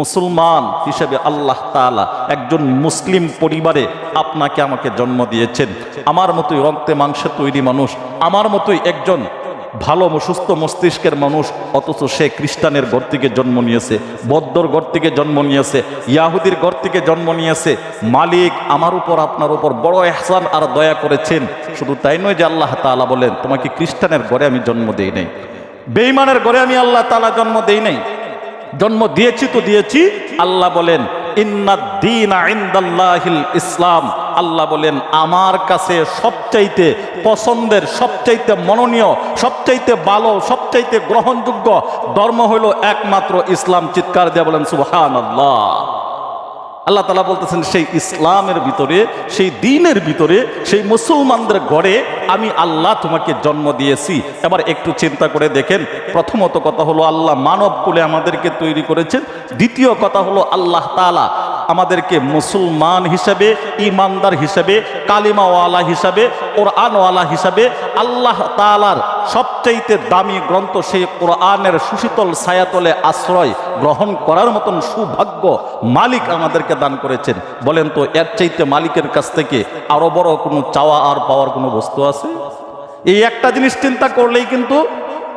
মুসলমান হিসেবে আল্লাহ তাআলা একজন মুসলিম পরিবারে আপনাকে আমাকে জন্ম দিয়েছেন। আমার মতোই রক্তে মাংসে তৈরি মানুষ, আমার মতোই একজন ভালো সুস্থ মস্তিষ্কের মানুষ, অথচ সে খ্রিস্টানের ঘর থেকে জন্ম নিয়েছে বদ্দর ঘর থেকে জন্ম নিয়েছে, ইয়াহুদির ঘর থেকে জন্ম নিয়েছে। মালিক আমার উপর, আপনার উপর বড় এহসান আর দয়া করেছেন। শুধু তাই নয় যে আল্লাহ তাআলা বলেন, তোমাকে খ্রিস্টানের ঘরে আমি জন্ম দেই নাই। বেইমানের ঘরে আমি আল্লাহ তাআলা জন্ম দেই নাই। জন্ম দিয়েছি তো দিয়েছি। আল্লাহ বলেন ইসলাম। আল্লাহ বলেন, আমার কাছে সবচাইতে পছন্দের, সবচাইতে মননীয়, সবচাইতে ভালো, সবচাইতে গ্রহণযোগ্য ধর্ম হইল একমাত্র ইসলাম। চিৎকার দিয়ে বলেন সুহান আল্লাহ আল্লাহ তালা বলতেছেন, সেই ইসলামের ভিতরে, সেই দিনের ভিতরে, সেই মুসলমানদের ঘরে আমি আল্লাহ তোমাকে জন্ম দিয়েছি। এবার একটু চিন্তা করে দেখেন, প্রথমত কথা হলো, আল্লাহ মানব কুলে আমাদেরকে তৈরি করেছেন। দ্বিতীয় কথা হলো, আল্লাহ তালা আমাদেরকে মুসলমান হিসাবে ইমানদার হিসাবে, কালিমাওয়ালা হিসাবে, কোরআনওয়ালা হিসাবে, আল্লাহ তালার সবচাইতে দামি গ্রন্থ সেই কোরআনের সুশীতল ছায়াতলে আশ্রয় গ্রহণ করার মতন সৌভাগ্য মালিক আমাদেরকে দান করেছেন। বলেন তো, এর চাইতে মালিকের কাছ থেকে আরও বড় কোনো চাওয়া আর পাওয়ার কোনো বস্তু আছে? এই একটা জিনিস চিন্তা করলেই কিন্তু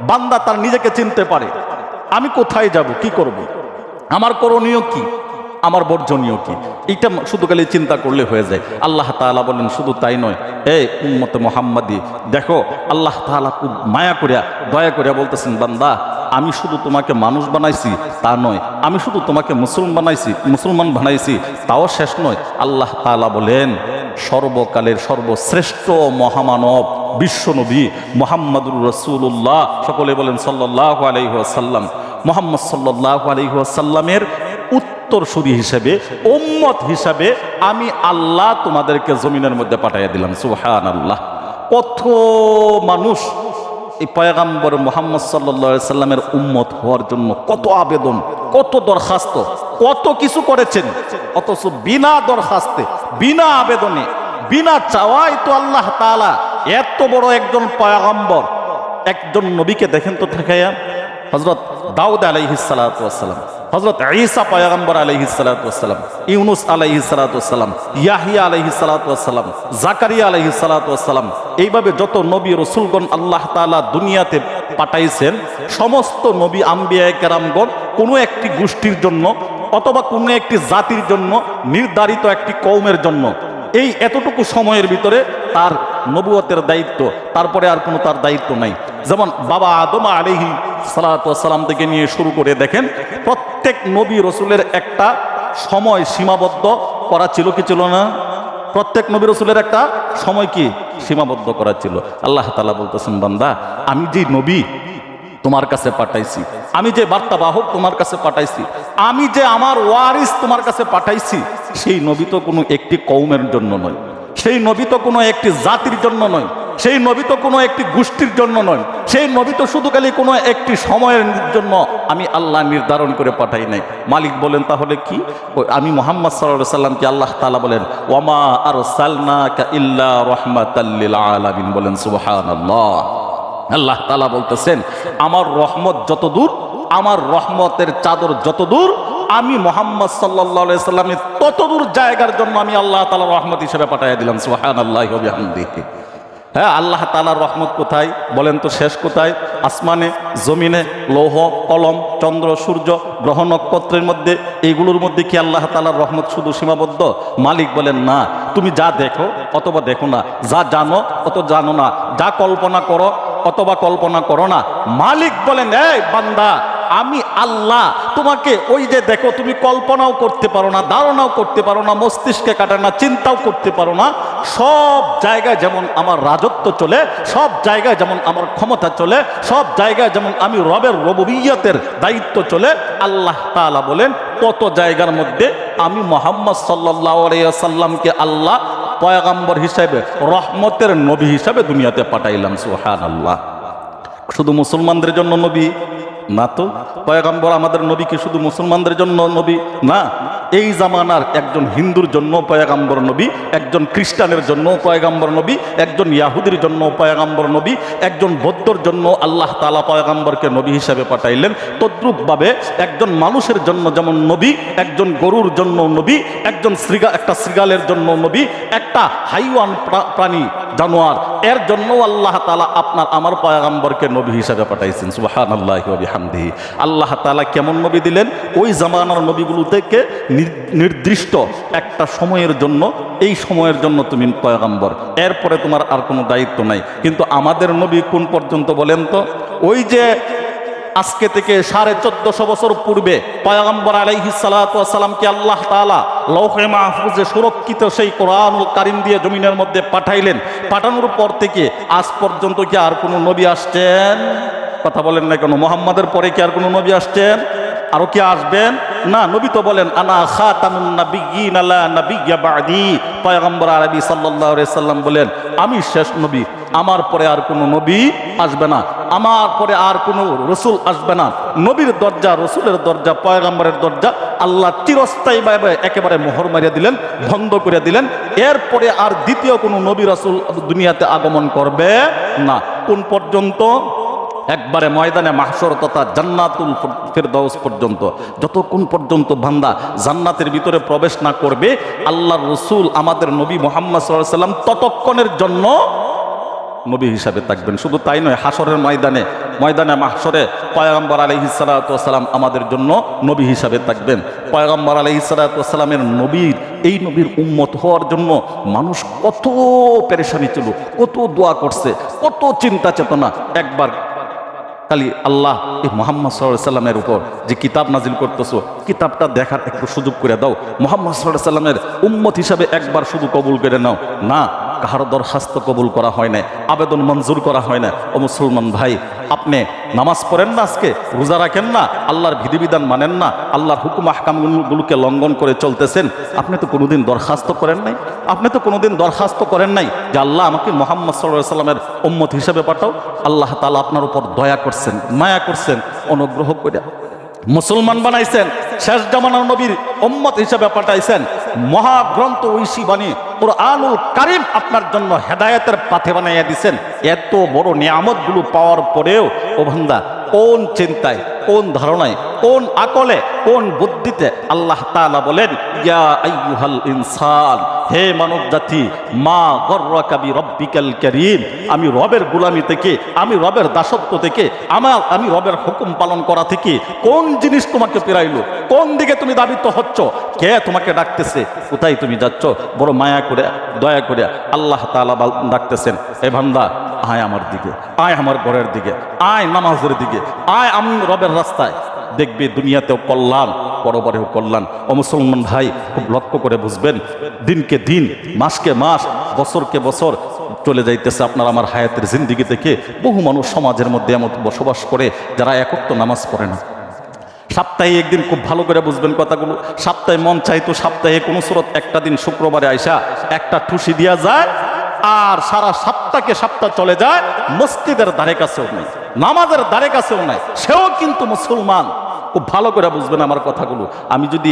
বান্দা তার নিজেকে চিনতে পারে। আমি কোথায় যাব, কি করব। আমার করণীয় কি? আমার বর্জনীয় কি? এটা শুধু খালি চিন্তা করলে হয়ে যায়। আল্লাহ তাআলা বলেন, শুধু তাই নয়। এই উম্মতে মোহাম্মদী, দেখো, আল্লাহ তাআলা খুব মায়া করিয়া, দয়া করিয়া বলতেছেন, বান্দা, আমি শুধু তোমাকে মানুষ বানাইছি তা নয়, আমি শুধু তোমাকে মুসলমান বানাইছি মুসলমান বানাইছি তাও শেষ নয়। আল্লাহ তাআলা বলেন, সর্বকালের সর্বশ্রেষ্ঠ মহামানব, বিশ্বনবী মোহাম্মদুর রসুল্লাহ সকলে বলেন সাল্লাহ আলহিহাসাল্লাম মোহাম্মদ সাল্লাহ আলহিহাসাল্লামের উত্তরসূরি হিসেবে, উম্মত হিসাবে আমি আল্লাহ তোমাদেরকে জমিনের মধ্যে পাঠাইয়া দিলাম সুহান আল্লাহ কত মানুষ এই পয়গাম্বর মোহাম্মদ সাল্লা সাল্লামের উম্মত হওয়ার জন্য কত আবেদন, কত দরখাস্ত, কত কিছু করেছেন, অথচ বিনা দরখাস্তে, বিনা আবেদনে, বিনা চাওয়াই তো আল্লাহ তাআলা এত বড় একজন পয়গাম্বর। একজন নবীকে দেখেন তো ঠেকাইয়া হজরত দাউদ আলাইহিস সালাম। হজরত ঈসা পয়গম্বর আলাইহিস সালাম, ইউনুস আলাইহিস সালাম, ইয়াহিয়া আলাইহিস সালাম, জাকারিয়া আলাইহিস সালাম, এইভাবে যত নবী রসুলগণ আল্লাহ তাআলা দুনিয়াতে পাঠাইছেন, সমস্ত নবী আম্বিয়া কেরামগণ কোনো একটি গোষ্ঠীর জন্য অথবা কোনো একটি জাতির জন্য নির্ধারিত একটি কৌমের জন্য এই এতটুকু সময়ের ভিতরে তার নবুয়তের দায়িত্ব, তারপরে আর কোনো তার দায়িত্ব নাই। যেমন বাবা আদম আলিহি সালাতাম থেকে নিয়ে শুরু করে দেখেন, প্রত্যেক নবী রসুলের একটা সময় সীমাবদ্ধ করা ছিল কি ছিল না? প্রত্যেক নবী রসুলের একটা সময় কি সীমাবদ্ধ করা ছিল। আল্লাহ তালা বলতেছেন, বান্দা, আমি যে নবী তোমার কাছে পাঠাইছি, আমি যে বার্তা বাহক তোমার কাছে পাঠাইছি, আমি যে আমার ওয়ারিস তোমার কাছে পাঠাইছি, সেই নবী তো কোনো একটি কৌমের জন্য নয়। সেই নবী তো কোনো একটি জাতির জন্য নয়। সেই নবী তো কোনো একটি গোষ্ঠীর জন্য নয়। সেই নবী তো শুধু খালি কোনো একটি সময়ের জন্য আমি আল্লাহ নির্ধারণ করে পাঠাই নাই। মালিক বলেন, তাহলে কি? আমি মোহাম্মদ সাল্লাহ সাল্লামকে আল্লাহ তালা বলেন ওমা আর সালনা ইল্লা আলামিন। বলেন সুবহান আল্লাহ আল্লাহ তালা বলতেছেন, আমার রহমত যত দূর আমার রহমতের চাদর যত দূর আমি মোহাম্মদ সাল্লা সাল্লামের তত দূর জায়গার জন্য আমি আল্লাহ তালা রহমত হিসেবে পাঠাইয়া দিলাম। সুহান আল্লাহ হ্যাঁ আল্লাহ তালার রহমত কোথায়? বলেন তো শেষ কোথায়? আসমানে, জমিনে, লৌহ, কলম, চন্দ্র, সূর্য, গ্রহ, নক্ষত্রের মধ্যে এইগুলোর মধ্যে কি আল্লাহ তালার রহমত শুধু সীমাবদ্ধ? মালিক বলেন, না, তুমি যা দেখো অথবা দেখো না, যা জানো অত জানো না, যা কল্পনা করো অথবা কল্পনা করো না। মালিক বলেন, এই বান্দা, আমি আল্লাহ, তোমাকে ওই যে দেখো, তুমি কল্পনাও করতে পারো না, ধারণাও করতে পারো না, মস্তিষ্কে কাটে না, চিন্তাও করতে পারো না সব জায়গায় যেমন আমার রাজত্ব চলে, সব জায়গায় যেমন আমার ক্ষমতা চলে, সব জায়গায় যেমন আমি রবের রববিয়তের দায়িত্ব চলে, আল্লাহ তাআলা বলেন কত জায়গার মধ্যে আমি মোহাম্মদ সাল্লাহ সাল্লামকে আল্লাহ পয়গাম্বর হিসাবে, রহমতের নবী হিসাবে দুনিয়াতে পাঠাইলাম সুহান আল্লাহ শুধু মুসলমানদের জন্য নবী না তো? পয়গাম্বর আমাদের নবী কি শুধু মুসলমানদের জন্য নবী? না। এই জামানার একজন হিন্দুর জন্য পয়গাম্বর নবী, একজন খ্রিস্টানের জন্য পয়গাম্বর নবী, একজন ইয়াহুদির জন্য পয়গাম্বর নবী, একজন বৌদ্ধর জন্য আল্লাহ তালা পয়গাম্বরকে নবী হিসাবে পাঠাইলেন। তদ্রুপভাবে একজন মানুষের জন্য যেমন নবী, একজন গরুর জন্য নবী, একজন শ্রীগা একটা শ্রীগালের জন্য নবী, একটা হাইওয়ান প্রা- প্রাণী, জানোয়ার, এর জন্য আল্লাহ তালা আপনার আমার পয়গাম্বরকে নবী হিসাবে পাঠাইছেন। সুবাহান আল্লাহ আল্লাহ তালা কেমন নবী দিলেন? ওই জামানার নবীগুলো থেকে নির্দিষ্ট একটা সময়ের জন্য, এই সময়ের জন্য তুমি পয়গাম্বর। এরপরে তোমার আর কোনো দায়িত্ব নাই। কিন্তু আমাদের নবী কোন পর্যন্ত বলেন তো? ওই যে আজকে থেকে সাড়ে চোদ্দশো বছর পূর্বে পয়গম্বর আলাইহি সালাতামকে আল্লাহ তাআলা লৌহে মাহফুজে সুরক্ষিত সেই কোরআনুল কারিম দিয়ে জমিনের মধ্যে পাঠাইলেন। পাঠানোর পর থেকে আজ পর্যন্ত কি আর কোনো নবী আসছেন? কথা বলেন না কেন, মোহাম্মদের পরে কি আর কোনো নবী আসছেন? আরও কি আসবেন? না, নবী তো বলেন, আনা খাতামুন নাবিয়্যিন আলা নাবিয়্যা বাদি। পয়গম্বর আরবি সাল্লাল্লাহু আলাইহি সাল্লাম বলেন, আমি শেষ নবী, আমার পরে আর কোনো নবী আসবে না, আমার পরে আর কোনো রসুল আসবে না। নবীর দরজা, রসুলের দরজা, পয়গম্বরের দরজা, আল্লাহ চিরস্থায়ীভাবে একেবারে মোহর মারিয়া দিলেন, বন্ধ করে দিলেন। এরপরে আর দ্বিতীয় কোনো নবী রসুল দুনিয়াতে আগমন করবে না। কোন পর্যন্ত? একবারে ময়দানে মাহসর তথা জান্নাতুল ফেরদাউস পর্যন্ত। যতক্ষণ পর্যন্ত বান্দা জান্নাতের ভিতরে প্রবেশ না করবে, আল্লাহর রসুল আমাদের নবী মোহাম্মদ সাল্লাহ সাল্লাম ততক্ষণের জন্য নবী হিসাবে থাকবেন। শুধু তাই নয় হাসরের ময়দানে ময়দানে মাহসরে পয়গম্বর আলহিসাল্লাম আমাদের জন্য নবী হিসাবে থাকবেন। পয়গম্বর আলহিসাল্লামের নবীর এই নবীর উম্মত হওয়ার জন্য মানুষ কত পেরেশানি ছিল, কত দোয়া করছে, কত চিন্তা চেতনা। একবার খালি আল্লাহ এই মোহাম্মদ সাল্লাহ সাল্লামের উপর যে কিতাব নাজিল করতেছো, কিতাবটা দেখার একটু সুযোগ করে দাও। মোহাম্মদ সাল্লাহ সাল্লামের উম্মত হিসাবে একবার শুধু কবুল করে নাও। না কাহার দরখাস্ত কবুল করা হয় না, আবেদন মঞ্জুর করা হয় না। ও মুসলমান ভাই, আপনি নামাজ পড়েন না আজকে, রোজা রাখেন না, আল্লাহর বিধিবিধান মানেন না, আল্লাহর হুকুম আহকামগুলোকে লঙ্ঘন করে চলতেছেন, আপনি তো কোনোদিন দরখাস্ত করেন নাই? আপনি তো কোনোদিন দরখাস্ত করেন নাই যে আল্লাহ আমাকে মোহাম্মদ সাল্লাহ সাল্লামের উম্মত হিসেবে পাঠাও? আল্লাহ তালা আপনার উপর দয়া করছেন, মায়া করছেন, অনুগ্রহ করে মুসলমান বানাইছেন, শেষ জামানার নবীর উম্মত হিসেবে পাঠাইছেন। মহাগ্রন্থ ঐশী বাণী কোরআনুল কারিম আপনার জন্য হেদায়তের পাথে বানাইয়া দিছেন। এত বড় নিয়ামতগুলো পাওয়ার পরেও, ও ভান্দা কোন চিন্তায়, কোন ধারণায়, কোন আকলে, কোন বুদ্ধিতে আল্লাহ তাআলা বলেন, ইয়া ইনসান, হে মানব জাতি মা গর্রাকাবি রব্বিকাল করিম, আমি রবের গুলামি থেকে, আমি রবের দাসত্ব থেকে, আমার, আমি রবের হুকুম পালন করা থেকে কোন জিনিস তোমাকে পেরাইলো? কোন দিকে তুমি দাবিত হচ্ছ? কে তোমাকে ডাকতেছে? কোথায় তুমি যাচ্ছ? বড় মায়া করে, দয়া করে আল্লাহ বাল- ডাকতেছেন, এ ভান্দা আয় আমার দিকে, আয় আমার ঘরের দিকে, আয় নামাজের দিকে আয় আমি রবের রাস্তায়। দেখবে দুনিয়াতেও কল্যাণ, পরবারেও কল্যাণ। ও মুসলমান ভাই, খুব লক্ষ্য করে বুঝবেন, দিনকে দিন, মাসকে মাস, বছরকে বছর চলে যাইতেছে আপনার আমার হায়াতের জিন্দিগি থেকে। বহু মানুষ সমাজের মধ্যে এমন বসবাস করে যারা একত্র নামাজ পড়ে না। সপ্তাহে একদিন খুব ভালো করে বুঝবেন কথাগুলো। সপ্তাহে মন চাইতো সপ্তাহে কোনো স্রোত একটা দিন শুক্রবারে আইসা একটা ঠুসি দিয়া যায় আর সারা সপ্তাহকে সপ্তাহ চলে যায়, মসজিদের ধারে কাছেও নেই, নামাজের ধারে কাছেও নাই, সেও কিন্তু মুসলমান। খুব ভালো করে বুঝবেন আমার কথাগুলো। আমি যদি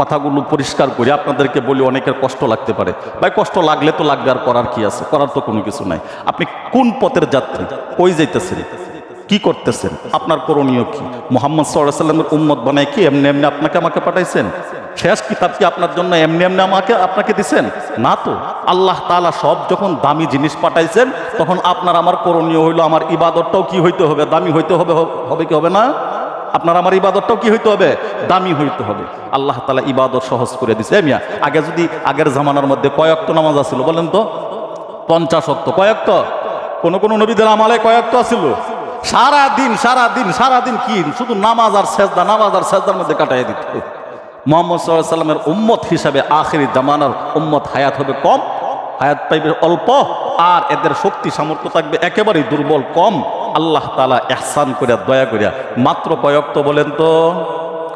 কথাগুলো পরিষ্কার করি, আপনাদেরকে বলি, অনেকের কষ্ট লাগতে পারে। ভাই, কষ্ট লাগলে তো লাগবে, আর করার কি আছে? করার তো কোনো কিছু নাই। আপনি কোন পথের যাত্রী? কই যাইতেছেন? কি করতেছেন? আপনার করণীয় কি? মোহাম্মদ সাল্লাহ সাল্লামের উম্মত বানায় কি? এমনি এমনি আপনাকে আমাকে পাঠাইছেন? শেষ কিতাব কি আপনার জন্য এমনি এমনি আমাকে, আপনাকে দিছেন? না তো। আল্লাহ তাআলা সব যখন দামি জিনিস পাঠাইছেন, তখন আপনার আমার করণীয় হইল, আমার ইবাদতটাও কি হইতে হবে? দামি হইতে হবে হবে কি হবে না? আপনার আমার ইবাদতটাও কি হইতে হবে? দামি হইতে হবে। আল্লাহ তালা ইবাদত সহজ করে দিছে। মিয়া, আগে যদি আগের জামানার মধ্যে কয়েকত নামাজ আছিল, বলেন তো। পঞ্চাশ অক্ত কয়েকত কোনো কোনো নবীদের আমালে কয়েকত আছিল? সারা দিন সারা দিন সারা দিন কি? শুধু নামাজ আর সেজদা, নামাজ আর সেজদার মধ্যে কাটাই দিত। মোহাম্মদ সাল্লাহ সাল্লামের উম্মত হিসাবে আখেরি জামানার উম্মত হায়াত হবে কম, হায়াত পাইবে অল্প, আর এদের শক্তি সামর্থ্য থাকবে একেবারেই দুর্বল কম। আল্লাহ তালা এহসান করিয়া, দয়া করিয়া, মাত্র কয়েকত বলেন তো?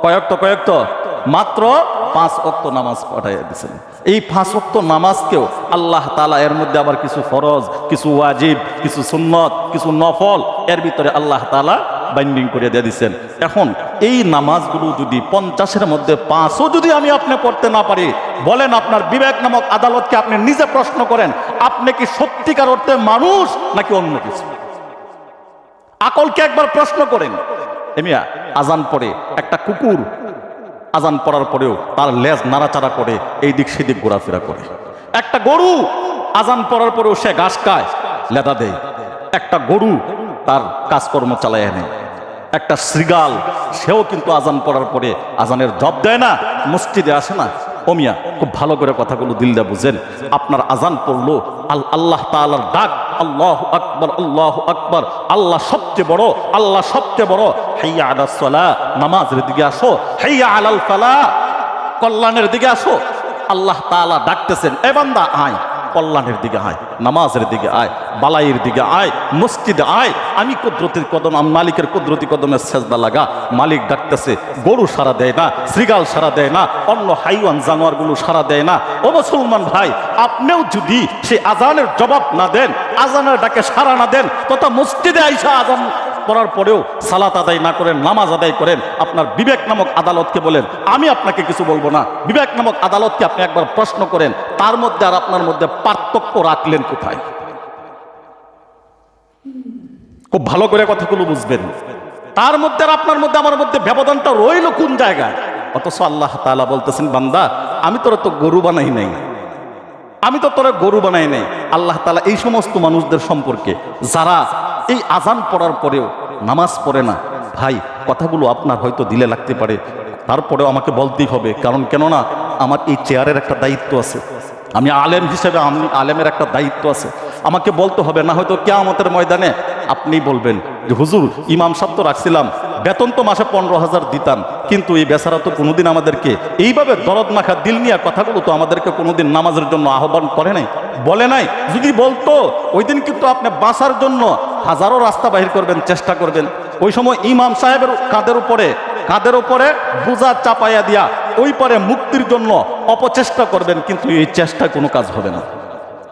কয়েকত কয়েকত মাত্র পাঁচ অক্ত নামাজ পড়াইয়া দিয়েছেন এই পাঁচ অক্ত নামাজকেও আল্লাহ তালা এর মধ্যে আবার কিছু ফরজ, কিছু ওয়াজিব, কিছু সুন্নত, কিছু নফল এর ভিতরে আল্লাহ তালা বাইন্ডিং করে দিয়ে দিচ্ছেন এখন এই নামাজগুলো যদি পঞ্চাশের মধ্যে পাঁচও যদি আমি আপনি পড়তে না পারি, বলেন আপনার বিবেক নামক আদালতকে আপনি নিজে প্রশ্ন করেন, আপনি কি সত্যিকার অর্থে মানুষ নাকি অন্য কিছু? আকলকে একবার প্রশ্ন করেন। এমিয়া আজান পড়ে, একটা কুকুর আজান পড়ার পরেও তার লেজ নাড়াচাড়া করে এই দিক সেদিক ঘোরাফেরা করে। একটা গরু আজান পড়ার পরেও সে ঘাস খায়, লেদা দেয়। একটা গরু তার কাজকর্ম চালায় নেয় একটা শ্রীগাল সেও কিন্তু আজান পড়ার পরে আজানের জব দেয় না, মসজিদে আসে না। ওমিয়া খুব ভালো করে কথাগুলো দিলদা বুঝেন। আপনার আজান পড়ল, আল আল্লাহ তাআলার ডাক, আল্লাহ আকবর আল্লাহ আকবর, আল্লাহ সবচেয়ে বড়, আল্লাহ সবচেয়ে বড়। হাইয়া আলা নামাজের দিকে আসো, হাইয়া আলাল ফালা, কল্যাণের দিকে আসো। আল্লাহ তাআলা ডাকতেছেন, এ বান্দা, আয়। কল্যাণের দিকে আয়, নামাজের দিকে আয়, বালাইয়ের দিকে আয়, মসজিদে আয়। আমি কুদরতির কদম মালিকের কুদরতি কদমের সেজদা লাগা। মালিক ডাকতেছে, গরু সারা দেয় না শ্রীগাল সারা দেয় না, অন্য হাইওয়ান জানোয়ারগুলো সারা দেয় না। ও মুসলমান ভাই, আপনিও যদি সে আজানের জবাব না দেন, আজানের ডাকে সারা না দেন, তথা মসজিদে আইসা আজান করার পরেও সালাত আদায় না করেন, নামাজ আদায় করেন, আপনার বিবেক নামক আদালতকে বলেন, আমি আপনাকে কিছু বলব না। বিবেক নামক আদালতকে আপনি একবার প্রশ্ন করেন, তার মধ্যে আর আপনার মধ্যে পার্থক্য রাখলেন কোথায়? খুব ভালো করে কথাগুলো বুঝবেন। তার মধ্যে আর আপনার মধ্যে, আমার মধ্যে ব্যবধানটা রইল কোন জায়গায়? অথচ আল্লাহ তাআলা বলতেছেন, বান্দা, আমি তোরা তো গরু বানাই নাই। আমি তো তোরা গরু বানাই নাই। আল্লাহ তালা এই সমস্ত মানুষদের সম্পর্কে যারা এই আজান পড়ার পরেও নামাজ পড়ে না, ভাই, কথাগুলো আপনার হয়তো দিলে লাগতে পারে। তারপরেও আমাকে বলতেই হবে, কারণ কেননা আমার এই চেয়ারের একটা দায়িত্ব আছে। আমি আলেম হিসেবে আমি আলেমের একটা দায়িত্ব আছে। আমাকে বলতে হবে, না হয়তো কে আমাদের ময়দানে আপনি বলবেন যে, হুজুর, ইমাম সাহেব তো রাখছিলাম, বেতন তো মাসে পনেরো হাজার দিতাম, কিন্তু এই বেচারা তো কোনোদিন আমাদেরকে এইভাবে দরদ মাখা, দিল নিয়ে কথাগুলো তো আমাদেরকে কোনোদিন নামাজের জন্য আহ্বান করে নাই, বলে নাই। যদি বলতো, ওই দিন কিন্তু আপনি বাঁচার জন্য হাজারো রাস্তা বাহির করবেন, চেষ্টা করবেন। ওই সময় ইমাম সাহেবের কাঁধের উপরে কাঁধের উপরে বোঝা চাপাইয়া দিয়া, ওই পরে মুক্তির জন্য অপচেষ্টা করবেন, কিন্তু এই চেষ্টায় কোনো কাজ হবে না।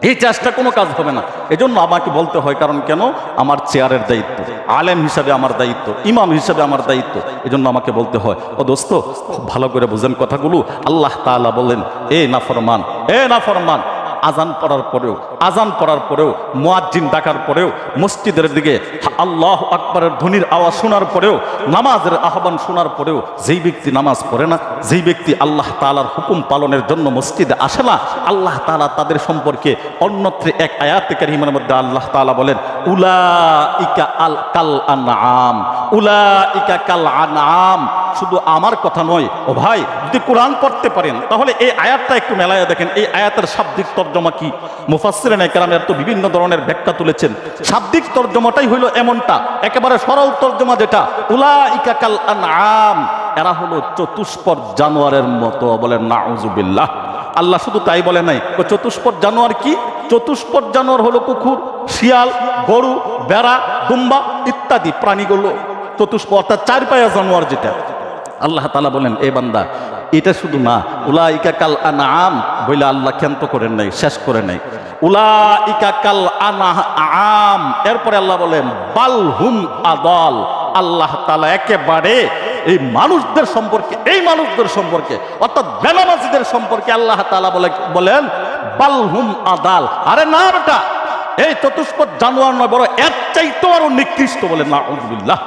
এই চেষ্টা কোনো কাজ হবে না। এজন্য আমাকে বলতে হয়, কারণ কেন? আমার চেয়ারের দায়িত্ব, আলেম হিসাবে আমার দায়িত্ব, ইমাম হিসাবে আমার দায়িত্ব। এজন্য আমাকে বলতে হয়, ও দোস্ত, খুব ভালো করে বুঝেন কথাগুলো। আল্লাহ তালা বলেন, এ নাফরমান এ নাফরমান আজান পড়ার পরেও, আজান পড়ার পরেও, মোয়াজ্জিন ডাকার পরেও, মসজিদের দিকে আল্লাহ আকবরের ধ্বনির আওয়াজ শোনার পরেও, নামাজের আহ্বান শোনার পরেও যেই ব্যক্তি নামাজ পড়ে না, যেই ব্যক্তি আল্লাহ তালার হুকুম পালনের জন্য মসজিদে আসে না, আল্লাহ তাআলা তাদের সম্পর্কে অন্যত্রে এক আয়াতে কারিমের মধ্যে আল্লাহ তাআলা বলেন উলা ইকা আল কাল আনআম উলা ইকা কাল আনাম শুধু আমার কথা নয়, ও ভাই, যদি কোরআন পড়তে পারেন, তাহলে এই আয়াতটা একটু মেলায় দেখেন, এই আয়াতের শাব্দিক তর্জমা কি? মুফাসসিরিন একরামের তো বিভিন্ন ধরনের ব্যাখ্যা তুলেছেন। শাব্দিক তর্জমাটাই হইল এমনটা, একেবারে সরল তর্জমা যেটা। উলাইকা কাল আনআম, এরা হলো চতুষ্পদ জানোয়ারের মতো বলেন নাউজুবিল্লাহ। আল্লাহ শুধু তাই বলে নাই চতুষ্পদ জানোয়ার কি? চতুষ্পদ জানোয়ার হলো কুকুর, শিয়াল, গরু, বেড়া, দুম্বা ইত্যাদি প্রাণীগুলো। চতুষ্পদ অর্থাৎ চার পায়া জানোয়ার যেটা। আল্লাহ তালা বলেন, এ বান্দা এটা শুধু না উলা ইকা কাল আনাম বইলে আল্লাহ ক্ষান্ত করেন নাই, শেষ করে নাই। উলা ইকা কাল আম এরপরে আল্লাহ বলেন, বাল হুম আদল, আল্লাহ তালা একেবারে এই মানুষদের সম্পর্কে, এই মানুষদের সম্পর্কে, অর্থাৎ বেনামাজিদের সম্পর্কে আল্লাহ তালা বলে, বলেন, বাল হুম আদাল। আরে না বেটা, এই চতুষ্পদ জানোয়ার নয় বড় এর চাইতো আরও নিকৃষ্ট বলে না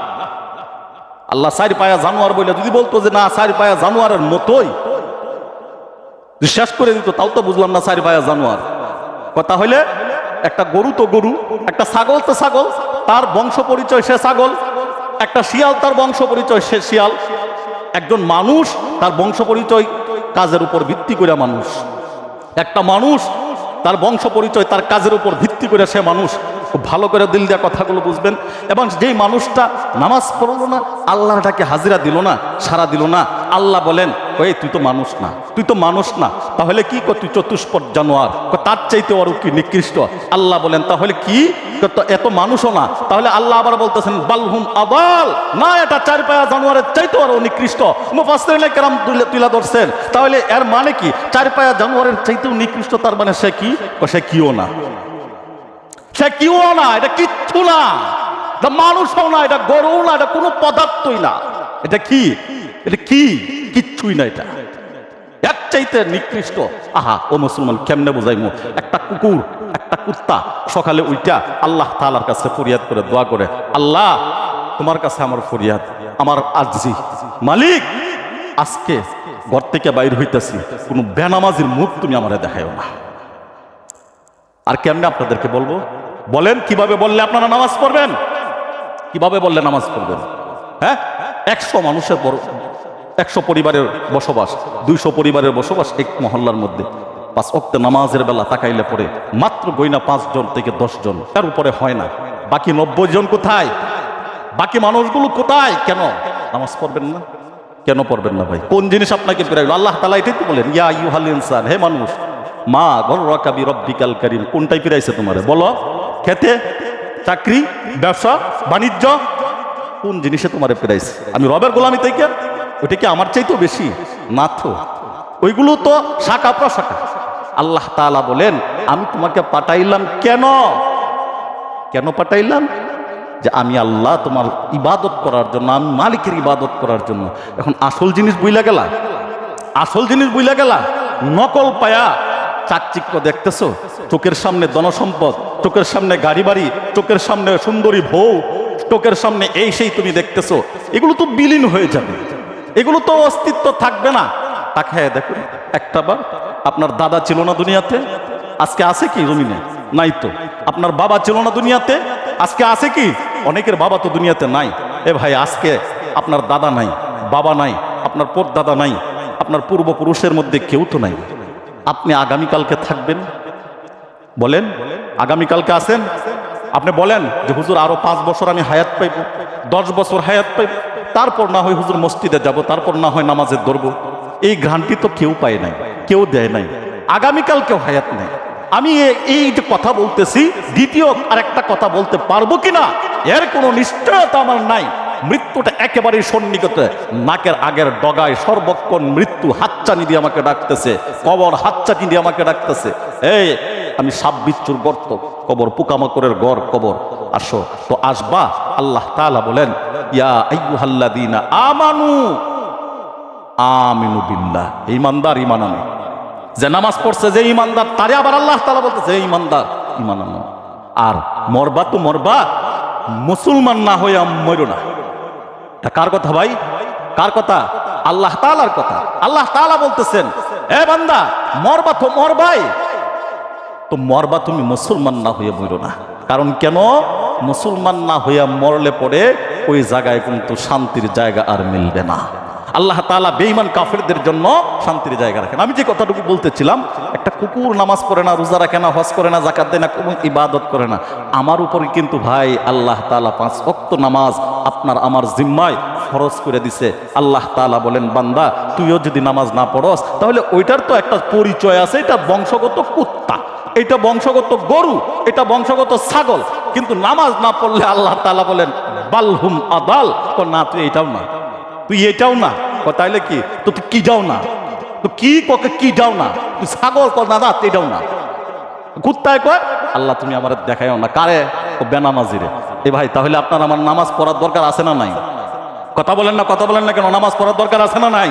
আল্লাহ চারি পায়া জানোয়ার বলে যদি বলতো যে না, চারি পায়া জানোয়ারের মতোই। শেষ করে দিত, তাও তো বুঝলাম না চারি পায়া জানোয়ার। কথা হইলে একটা গরু তো গরু, একটা ছাগল তো ছাগল, তার বংশ পরিচয় সে ছাগল, একটা শিয়াল তার বংশ পরিচয় সে শিয়াল। একজন মানুষ, তার বংশ পরিচয় কাজের উপর ভিত্তি করে মানুষ। একটা মানুষ, তার বংশ পরিচয় তার কাজের উপর ভিত্তি করে সে মানুষ। খুব ভালো করে দিল দেওয়া কথাগুলো বুঝবেন। এবং যেই মানুষটা নামাজ পড়ল না আল্লাহটাকে হাজিরা দিল না সারা দিল না। আল্লাহ বলেন, ওই, তুই তো মানুষ না, তুই তো মানুষ না। তাহলে কি কর, তুই চতুষ্পদ জানোয়ার। তার চাইতে আরও কি নিকৃষ্ট? আল্লাহ বলেন, তাহলে কি? এত মানুষও না। তাহলে আল্লাহ আবার বলতেছেন বালহুম আবাল না, এটা চার পায়া জানোয়ারের চাইতে আরও নিকৃষ্ট। কেরাম তুলে ধরছেন। তাহলে এর মানে কি? চার পায়া জানোয়ারের চাইতেও নিকৃষ্ট, তার মানে সে কি? সে কিও না। সে কিও না, এটা কিচ্ছু না। এটা মানুষও না, এটা গরু না, এটা কোনো পদার্থই না। এটা কি? এটা কি? কিচ্ছুই না এটা। এর চাইতে নিকৃষ্ট। আহা, ও মুসলমান, কেমনে বুঝাইমু? একটা কুকুর, একটা কুত্তা সকালে উইটা আল্লাহ তালার কাছে ফরিয়াদ করে, দোয়া করে, আল্লাহ, তোমার কাছে আমার ফরিয়াদ, আমার আরজি। মালিক, আজকে ঘর থেকে বাইর হইতেছি, কোনো বেনামাজির মুখ তুমি আমারে দেখাইও না। আর কেমনে আপনাদেরকে বলব? বলেন, কীভাবে বললে আপনারা নামাজ পড়বেন? কীভাবে বললে নামাজ পড়বেন? হ্যাঁ? একশো মানুষের বড় একশো পরিবারের বসবাস, দুইশো পরিবারের বসবাস এক মহল্লার মধ্যে। পাঁচ অক্টে নামাজের বেলা তাকাইলে পরে মাত্র গইনা পাঁচজন থেকে জন তার উপরে হয় না। বাকি নব্বই জন কোথায়? বাকি মানুষগুলো কোথায়? কেন? নামাজ পড়বেন না? কেন পড়বেন না ভাই? কোন জিনিস আপনাকে ফেরাইল? আল্লাহ তালা এটাই তো বলেন, ইয়া ইউহাল ইনসান, হে মানুষ, মা ঘর রকাবি রব্বিকাল করিম। কোনটাই ফিরাইছে তোমারে? বলো। খেতে, চাকরি, ব্যবসা, বাণিজ্য। কোন জিনিসে তোমারে ফিরাইছে? আমি রবের গোলামি থেকে ওটা কি আমার চাইতেও বেশি? তো। ওইগুলো তো শাখা প্রশাখা। আল্লাহ তাআলা বলেন, আমি তোমাকে পাঠাইলাম কেন? কেন পাঠাইলাম? যে আমি আল্লাহ তোমার ইবাদত করার জন্য, আমি মালিকের ইবাদত করার জন্য। এখন আসল জিনিস বুইলা গেলা? আসল জিনিস বুইলা গেলা? নকল পায়া চাকচিক্য দেখতেছো? চোখের সামনে ধনসম্পদ। চোখের সামনে গাড়ি বাড়ি চোখের সামনে সুন্দরী বউ চোখের সামনে এই সেই তুমি দেখতেছো। এগুলো তো বিলীন হয়ে যাবে। এগুলো তো অস্তিত্ব থাকবে না। তাকায় দেখুন একটা বার আপনার দাদা ছিল না দুনিয়াতে, আজকে আছে কি জমিনে? নাই তো। আপনার বাবা ছিল না দুনিয়াতে, আজকে আছে কি? অনেকের বাবা তো দুনিয়াতে নাই। এ ভাই, আজকে আপনার দাদা নাই, বাবা নাই, আপনার পর দাদা নাই, আপনার পূর্বপুরুষের মধ্যে কেউ তো নাই। আপনি আগামীকালকে থাকবেন। বলেন আগামীকালকে আসেন আপনি বলেন যে, হুজুর, আরও পাঁচ বছর আমি হায়াত পাইব। দশ বছর হায়াত পাইব। তারপর না হয় হুজুর মসজিদে যাব, তারপর না হয় নামাজের ধরবো। এই ঘ্রান্তি তো কেউ পায় নাই, কেউ দেয় নাই। আগামীকাল কেউ হায়াত নেই। আমি এই যে কথা বলতেছি, দ্বিতীয় আরেকটা কথা বলতে পারব কিনা? এর কোনো নিশ্চয়তা আমার নাই। মৃত্যুটা একেবারেই সন্নিকটে। নাকের আগের ডগায় সর্বক্ষণ মৃত্যু হাতচানি দিয়ে আমাকে ডাকতেছে, কবর হাতচানি দিয়ে আমাকে ডাকতেছে। এই আমি সাপ বিচ্ছুর গর্ত, কবর, পোকামাকড়ের গড় কবর। আসো, তো আসবা? আল্লাহ তাআলা বলেন, ইয়া আইয়ুহাল্লাযীনা আমানু। আমিনু বিল্লাহ। ইমানদার ইমান আনো যে নামাজ পড়ছে, যে ইমানদার তারে আবার আল্লাহ তাআলা বলতেছে ইমানদার ইমান আনো আর মরবা তো মরবা, মুসলমান না হইয়া মরো না। এটা কার কথা ভাই? কার কথা? আল্লাহ তাআলার কথা। আল্লাহ তাআলা বলতেছেন, এ বান্দা, মরবা তো মরবাই তো মরবা তুমি মুসলমান না হয়ে মরো না। কারণ কেন? মুসলমান না হইয়া মরলে পরে ওই জায়গায় কিন্তু শান্তির জায়গা আর মিলবে না। আল্লাহ তাআলা বেঈমান কাফেরদের জন্য শান্তির জায়গা রাখেন। আমি যে কথাটুকু বলতেছিলাম, একটা কুকুর নামাজ পড়ে না, রোজা রাখে না, হজ করে না জাকাত দেয় না কোনো ইবাদত করে না, আমার উপরে কিন্তু ভাই আল্লাহ তালা পাঁচ অক্ত নামাজ আপনার আমার জিম্মায় ফরজ করে দিছে। আল্লাহ তাআলা বলেন, বান্দা, তুইও যদি নামাজ না পড়স, তাহলে ওইটার তো একটা পরিচয় আছে, এটা বংশগত কুত্তা। এটা বংশগত গরু, এটা বংশগত ছাগল। কিন্তু নামাজ না পড়লে আল্লাহ তালা বলেন বালহুম আদাল। তো না, তুই এটাও না। তুই এটাও না। ক তাইলে কি? তো তুই কি যাও না? তো কি ককে কি যাও না? তুই ছাগল কর না, তুই এটাও না। কুত্তায় কয়, আল্লাহ, তুমি আমার দেখাইও না। কারে? ও বেনামাজিরে। এ ভাই, তাহলে আপনার আমার নামাজ পড়ার দরকার আছে না নাই? কথা বলেন না, কথা বলেন না কেন? নামাজ পড়ার দরকার আছে না নাই?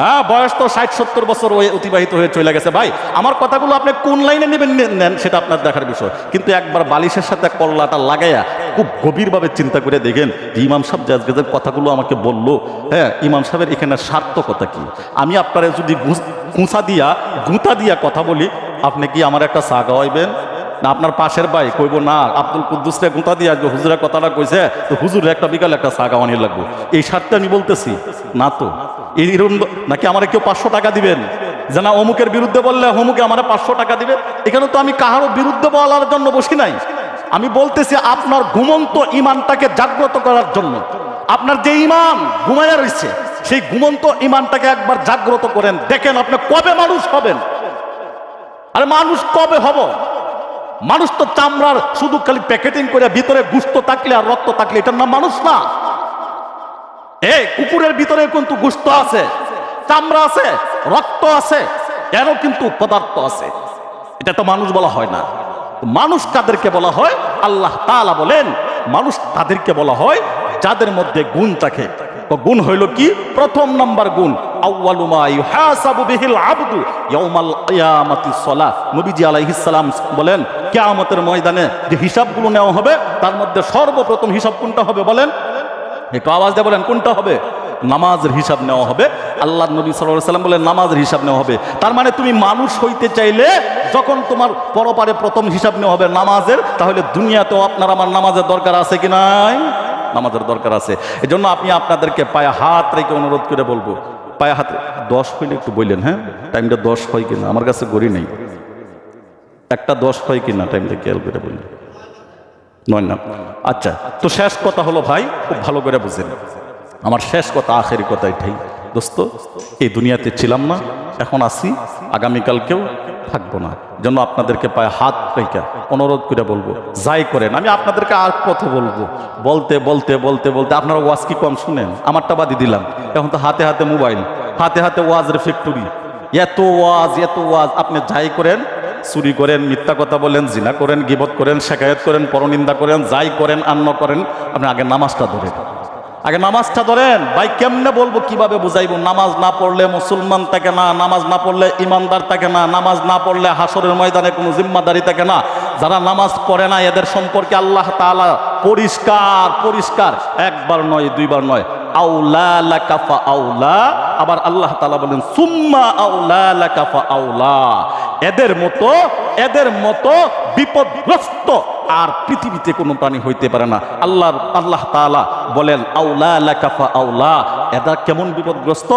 হ্যাঁ বয়স তো ষাট, সত্তর বছর অতিবাহিত হয়ে চলে গেছে। ভাই, আমার কথাগুলো আপনি কোন লাইনে নেবেন নেন সেটা আপনার দেখার বিষয়। কিন্তু একবার বালিশের সাথে কল্লাটা লাগাইয়া খুব গভীরভাবে চিন্তা করে দেখেন যে ইমাম সাহেব আজকে কথাগুলো আমাকে বলল হ্যাঁ ইমাম সাহেবের এখানে সার্থকতা কি? আমি আপনারা যদি গুঁসা দিয়া গুঁতা দিয়া কথা বলি, আপনি কি আমার একটা চা গাওয়াইবেন না আপনার পাশের ভাই কইব না, আব্দুল কুদ্দুসরে গোঁতা দিয়ে আসবে, হুজুরের কথাটা কইছে, তো হুজুর একটা বিকাল একটা চা গাওয়ানি লাগবো। এই স্বার্থে আমি বলতেছি, না তো। এই নাকি আমার কেউ পাঁচশো টাকা দিবেন? যে না, অমুকের বিরুদ্ধে বললে অমুকে আমার পাঁচশো টাকা দিবে? এখানে তো আমি কাহারও বিরুদ্ধে বলার জন্য বসি নাই। আমি বলতেছি আপনার ঘুমন্ত ইমানটাকে জাগ্রত করার জন্য। আপনার যে ইমান ঘুমাইয়া রয়েছে সেই ঘুমন্ত ইমানটাকে একবার জাগ্রত করেন। দেখেন আপনি কবে মানুষ হবেন? আরে মানুষ কবে হব? মানুষ তো চামড়ার শুধু খালি প্যাকেটিং করে ভিতরে গুস্ত থাকলে আর রক্ত থাকলে, এটার নাম মানুষ না। এ কুকুরের ভিতরে কিন্তু গুস্ত আছে, চামড়া আছে, রক্ত আছে, এরও কিন্তু পদার্থ আছে। এটা তো মানুষ বলা হয় না। মানুষ কাদেরকে বলা হয়? আল্লাহ তাআলা বলেন, মানুষ তাদেরকে বলা হয় যাদের মধ্যে গুণ থাকে। তো গুণ হইল কি? প্রথম নাম্বার গুণ নবীজি আলাইহিস বলেন, কিয়ামতের ময়দানে যে হিসাবগুলো নেওয়া হবে, তার মধ্যে সর্বপ্রথম হিসাব কোনটা হবে বলেন? একটু আওয়াজ দিয়ে বলেন, কোনটা হবে? নামাজের হিসাব নেওয়া হবে। আল্লাহ নবী সাল্লাহ সাল্লাম বলে নামাজের হিসাব নেওয়া হবে। তার মানে তুমি মানুষ হইতে চাইলে যখন তোমার পরপারে প্রথম হিসাব নেওয়া হবে নামাজের, তাহলে দুনিয়াতেও আপনার আমার নামাজের দরকার আছে কি নাই? নামাজের দরকার আছে। এজন্য জন্য আপনি আপনাদেরকে পায়ে হাত রেখে অনুরোধ করে বলব পায়ে হাতে, দশ হইলে একটু বললেন হ্যাঁ টাইমটা দশ হয় কিনা? আমার কাছে গড়ি নেই। একটা দশ হয় কিনা? টাইমটা খেয়াল করে বললেন। নয় না। আচ্ছা তো শেষ কথা হলো ভাই, খুব ভালো করে বুঝেন। আমার শেষ কথা, আখেরি কথা এটাই। দোস্ত, এই দুনিয়াতে ছিলাম না, এখন আসি আগামীকালকেও থাকব না। জন্য আপনাদেরকে পায়ে হাত রেখে অনুরোধ করে বলব, যাই করেন, আমি আপনাদেরকে আর কথা বলব। বলতে বলতে বলতে বলতে, আপনারা ওয়াজ কি কম শুনেন? আমারটা বাদি দিলাম। এখন তো হাতে হাতে মোবাইল, হাতে হাতে ওয়াজের ফ্যাক্টরি এত ওয়াজ এত ওয়াজ, আপনি যাই করেন, চুরি করেন, মিথ্যা কথা বলেন, জিনা করেন, গিবত করেন, শেখায়ত করেন, পরনিন্দা করেন, যাই করেন, আন্ন করেন, আপনি আগে নামাজটা ধরেন আগে নামাজটা ধরেন। ভাই, কেমনে বলব, কীভাবে বুঝাইবো? নামাজ না পড়লে মুসলমান থাকে না, নামাজ না পড়লে ইমানদার থাকে না, নামাজ না পড়লে হাসরের ময়দানে কোনো জিম্মাদারি থাকে না। যারা নামাজ পড়ে না, এদের সম্পর্কে আল্লাহ তাআলা পরিষ্কার পরিষ্কার। একবার নয়, দুইবার নয়। আউলা লাকাফা আউলা। আবার আল্লাহ তাআলা বলেন, সুম্মা আউলা লাকাফা আউলা। এদের মতো এদের মতো বিপদগ্রস্ত আর পৃথিবীতে কোনো প্রাণী হইতে পারে না। আল্লাহ আল্লাহ তাআলা বলেন, আউলা লাকাফা আউলা। এরা কেমন বিপদগ্রস্ত?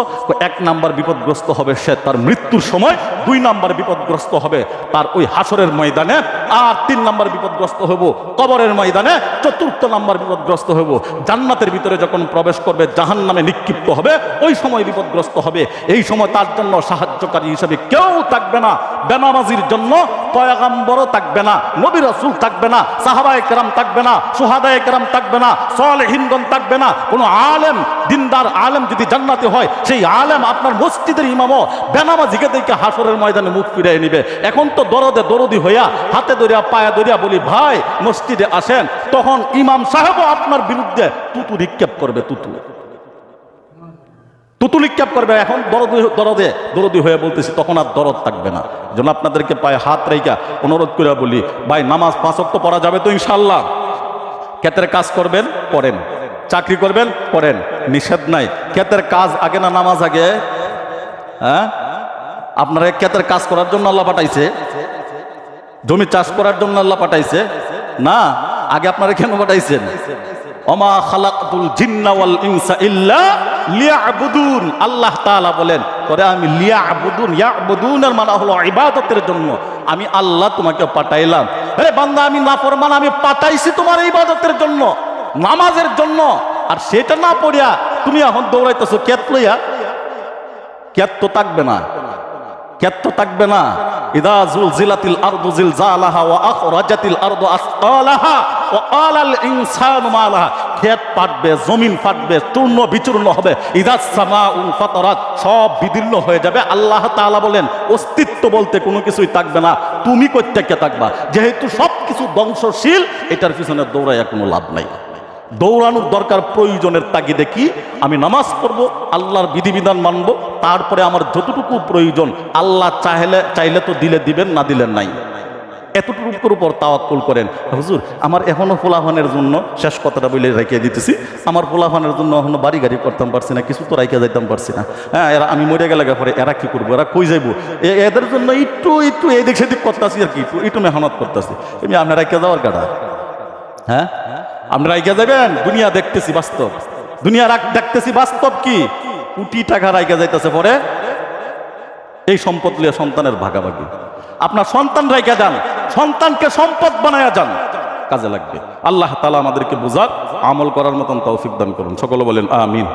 এক নাম্বার বিপদগ্রস্ত হবে সে তার মৃত্যুর সময়, দুই নাম্বার বিপদগ্রস্ত হবে তার ওই হাসরের ময়দানে, আর তিন নাম্বার বিপদগ্রস্ত হব কবরের ময়দানে, চতুর্থ নাম্বার বিপদগ্রস্ত হব জান্নাতের ভিতরে যখন প্রবেশ করবে জাহান নামে নিক্ষিপ্ত হবে, ওই সময় বিপদগ্রস্ত হবে। এই সময় তার জন্য সাহায্যকারী হিসেবে কেউ থাকবে না। বেনামাজির জন্য পয়গাম্বরও থাকবে না, নবী রাসূল থাকবে না। সাহাবায়ে কেরাম থাকবে না, সুহাদায়ে কেরাম থাকবে না, সালেহিনগণ থাকবে না। কোনো আলেম, দিনদার আলেম যদি জান্নাতে হয়, সেই আলেম আপনার মসজিদের ইমামও বেনামাজিকে দেখে হাসরের ময়দানে মুখ ফিরিয়ে নিবে। এখন তো দরদে দরদি হইয়া, হাতে দরিয়া পায়ে দরিয়া বলি, ভাই, মসজিদে আসেন। তখন ইমাম সাহেবও আপনার বিরুদ্ধে তুতু নিক্ষেপ করবে, তুতু। তুতু নিক্ষেপ করবে, এখন দরদি দরদে, দরদি হয়ে বলতেছি, তখন আর দরদ থাকবে না। যেন আপনাদেরকে পায়ে হাত রেখা অনুরোধ করে বলি, ভাই, নামাজ পাঁচ অক্ট পড়া যাবে তো ইনশাল্লাহ ক্ষেতের কাজ করবেন করেন চাকরি করবেন করেন নিষেধ নাই। ক্ষেতের কাজ আগে না নামাজ আগে? হ্যাঁ? আপনারা ক্ষেতের কাজ করার জন্য আল্লাহ পাঠাইছে। জমি চাষ করার জন্য আল্লাহ পাঠাইছে। না, আগে আপনারা কেন পাঠাইছেন? অমা খালাকুল জিন্না ওয়াল ইনসা ইল্লা লিয়াবুদুন, আল্লাহ তাআলা বলেন, পরে আমি লিয়াবুদুন, ইয়াবুদুন এর মানে হলো ইবাদতের জন্য। আমি আল্লাহ তোমাকে পাঠাইলাম। আরে বান্দা, আমি না নাফরমান, আমি পাঠাইছি তোমার ইবাদতের জন্য, নামাজের জন্য। আর সেটা না পড়িয়া তুমি এখন দৌড়াইতেছো কেত লইয়া। কেত তো থাকবে না। কেত তো থাকবে না। ইদা জুলজিলাতিল আরদু জিলজালাহা ওয়া আখরাজাতিল আরদু আসকালাহা। আলাল ইনসানু মা লাহা ক্ষেত ফাটবে, জমিন ফাটবে, চূর্ণ বিচূর্ণ হবে। ইদা সামাউ ফাতারাত, সব বিদীর্ণ হয়ে যাবে। আল্লাহ তাআলা বলেন, অস্তিত্ব বলতে কোনো কিছুই থাকবে না। তুমি কোত্থেকে থাকবা। যেহেতু সব কিছু ধ্বংসশীল, এটার পিছনে দৌড়াইয়া কোনো লাভ নাই। দৌড়ানোর দরকার, প্রয়োজনের তাগিদে কি? আমি নামাজ পড়ব, আল্লাহর বিধিবিধান মানবো, তারপরে আমার যতটুকু প্রয়োজন, আল্লাহ চাইলে চাইলে তো দিলে দিবেন, না দিলেন নাই। এতটুকুর উপর তাওয়াক্কুল করেন। হুজুর, আমার এখনও পোলাফানের জন্য শেষ কথাটা বলে রেখে দিতেছি। আমার পোলাফানের জন্য এখনও বাড়ি গাড়ি করতাম পারছি না, কিছু তো রাইকে যাইতাম পারছি না। হ্যাঁ এরা আমি মরে গেলে পরে এরা কি করব, এরা কই যাইবো? এদের জন্য একটু একটু এদিক সেদিক করতেছি আর কি, একটু একটু মেহনত করতেছি। এমনি আপনার রাইকে যাওয়ার কাটা হ্যাঁ? আমরা রাইকা যাবেন দুনিয়া দেখতেছি বাস্তব। দুনিয়া দেখতেছি বাস্তব কি? কোটি টাকা রাইকা যাইতেছে পরে। এই সম্পদ লিয়ে সন্তানের ভাগাভাগি। আপনার সন্তান রেখে যান, সন্তানকে সম্পদ বানায়া যান। কাজে লাগবে। আল্লাহ তালা আমাদেরকে বুঝার আমল করার মতন তৌফিক দান করুন। সকলে বলেন, আমিন।